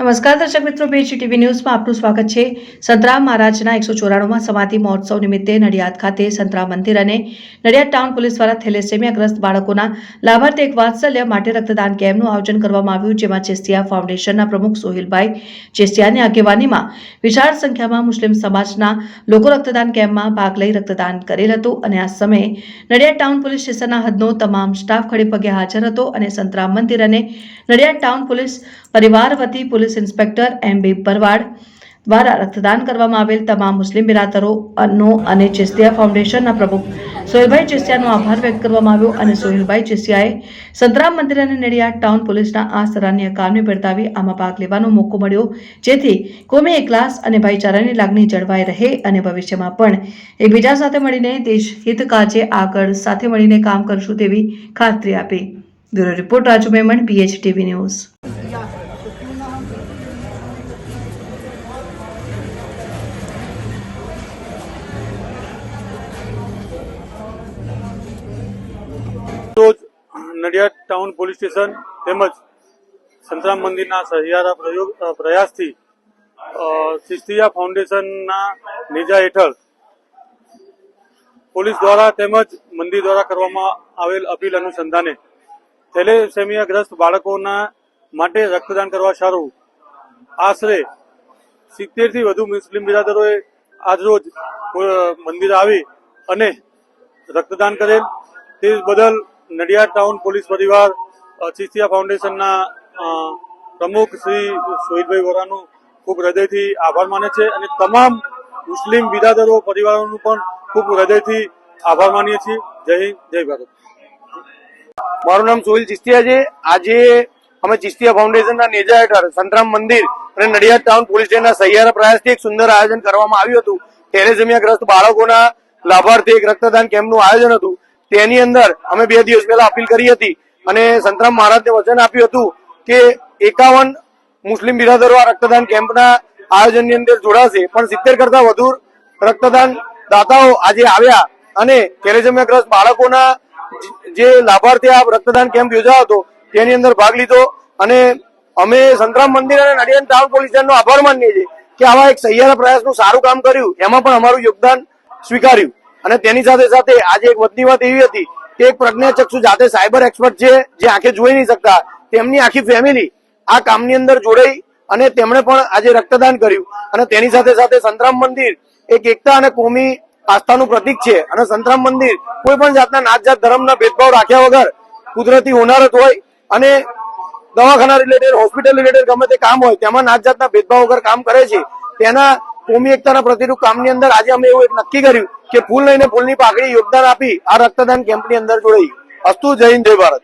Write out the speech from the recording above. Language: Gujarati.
નમસ્કાર દર્શક મિત્રો બેચ ટીવી ન્યૂઝમાં આપનું સ્વાગત છે. સંતરામ મહારાજના એકસો ચોરાણુંમાં સમાધિ મહોત્સવ નિમિત્તે નડિયાદ ખાતે સંતરામ મંદિર અને નડિયાદ ટાઉન પોલીસ દ્વારા થેલેસેમિયાગ્રસ્ત બાળકોના લાભાર્થી એક વાત્સલ્ય માટે રક્તદાન કેમ્પનું આયોજન કરવામાં આવ્યું, જેમાં ચેસ્તિયા ફાઉન્ડેશનના પ્રમુખ સોહિલભાઈ ચેસ્તિયાની આગેવાનીમાં વિશાળ સંખ્યામાં મુસ્લિમ સમાજના લોકો રક્તદાન કેમ્પમાં ભાગ લઈ રક્તદાન કરેલ હતું અને આ સમયે નડિયાદ ટાઉન પોલીસ સ્ટેશનના હદનો તમામ સ્ટાફ ખડે પગે હાજર હતો અને સંતરામ મંદિર અને નડિયાદ ટાઉન પોલીસ પરિવાર વતી police inspector M B Parvad દ્વારા રક્તદાન કરવામાં આવેલ તમામ મુસ્લિમ બિરાદરોનો અને ચેસ્તિયા ફાઉન્ડેશનના પ્રમુખ સોહેલભાઈ ચેસ્તિયાનો આભાર વ્યક્ત કરવામાં આવ્યો અને સોહેલભાઈ ચેસ્તિયાએ સંતરામ મંદિર અને નડિયાદ ટાઉન પોલીસના આ સરાહનીય કામને બિરદાવી આમાં ભાગ લેવાનો મોકો મળ્યો, જેથી કોમી એકલાસ અને ભાઈચારાની લાગણી જળવાઈ રહે અને ભવિષ્યમાં પણ એકબીજા સાથે મળીને દેશ હિત કાજે આગળ સાથે મળીને કામ કરશું તેવી ખાતરી આપી. Bureau report Raju Memon PH TV news. રોજ નડિયાદ ટાઉન પોલીસ સ્ટેશન તેમજ સંતરામ મંદિરના સહિયારા પ્રયોગ પ્રયાસથી સિસ્તિયા ફાઉન્ડેશનના નેજા હેઠળ પોલીસ દ્વારા તેમજ મંદિર દ્વારા કરવામાં આવેલ અપીલ અનુસંધાને થેલેસેમિયાગ્રસ્ત બાળકોના માટે રક્તદાન કરવા સારું. આશરે સિત્તેરથી વધુ મુસ્લિમ બિરાદરોએ આજરોજ મંદિર આવી અને રક્તદાન કરેલ. તે બદલ નડિયાદ ટાઉન પોલીસ પરિવાર ચિસ્તિયા ફાઉન્ડેશનના પ્રમુખ શ્રી સોહિલભાઈ વોરાનું ખૂબ હૃદયથી આભાર માને છે અને તમામ મુસ્લિમ બિરાદરો પરિવારોનું પણ ખૂબ હૃદયથી આભાર માનીએ છીએ. જય હિન્દ, જય ભારત. મારું નામ સોહિલ ચિસ્તિયા છે આજે અમે ચિસ્તિયા ફાઉન્ડેશનના નેજા હેઠળ સંતરામ મંદિર અને નડિયાદ ટાઉન પોલીસ સ્ટેશનના સહિયારા પ્રયાસથી એક સુંદર આયોજન કરવામાં આવ્યું હતું. ટેરેઝમિયાગ્રસ્ત બાળકોના લાભાર્થી એક રક્તદાન કેમ્પનું આયોજન હતું. તેની અંદર અમે બે દિવસ પહેલા અપીલ કરી હતી અને સંતરામ મહારાજને વચન આપ્યું હતું કે એકાવન મુસ્લિમ બિરાદરો આ રક્તદાન કેમ્પના આયોજનની અંદર જોડાશે. પણ સિત્તેર કરતા વધુ રક્તદાન દાતાઓ આજે આવ્યા અને થેલેસેમિયાગ્રસ્ત બાળકોના જે લાભાર્થી આ રક્તદાન કેમ્પ યોજાયો હતો, તેની અંદર ભાગ લીધો. અને અમે સંતરામ મંદિર અને નડિયાદ ટાઉન પોલીસ સ્ટેશનનો આભાર માનીએ છીએ કે આવા એક સહિયારા પ્રયાસનું સારું કામ કર્યું. એમાં પણ અમારું યોગદાન સ્વીકાર્યું. અને તેની સાથે સાથે આજે એક વધની વાત એવી હતી કે એક પ્રજ્ઞાચક્ષુ જાતે સાયબર એક્સપર્ટ છે, જે આંખે જોઈ નહીં શકતા. તેમની આખી ફેમિલી આ કામની અંદર જોડાઈ અને તેમણે પણ આજે રક્તદાન કર્યું. અને તેની સાથે સાથે સંતરામ મંદિર એક એકતા અને કોમી આસ્થાનું પ્રતીક છે. અને સંતરામ મંદિર કોઈ પણ જાતના નાત જાત ધર્મના ભેદભાવ રાખ્યા વગર કુદરતી હોનારત હોય અને દવાખાના રિલેટેડ હોસ્પિટલ રિલેટેડ ગમે તે કામ હોય, તેમાં નાત જાતના ભેદભાવ વગર કામ કરે છે. તેના કોમી એકતાના પ્રતિરૂપ કામની અંદર આજે અમે એવું એક નક્કી કર્યું કે ફૂલ લઈને ફૂલની પાકડી યોગદાન આપી આ રક્તદાન કેમ્પની અંદર જોડાઈ. અસ્તુ જય હિન્દ, જય ભારત.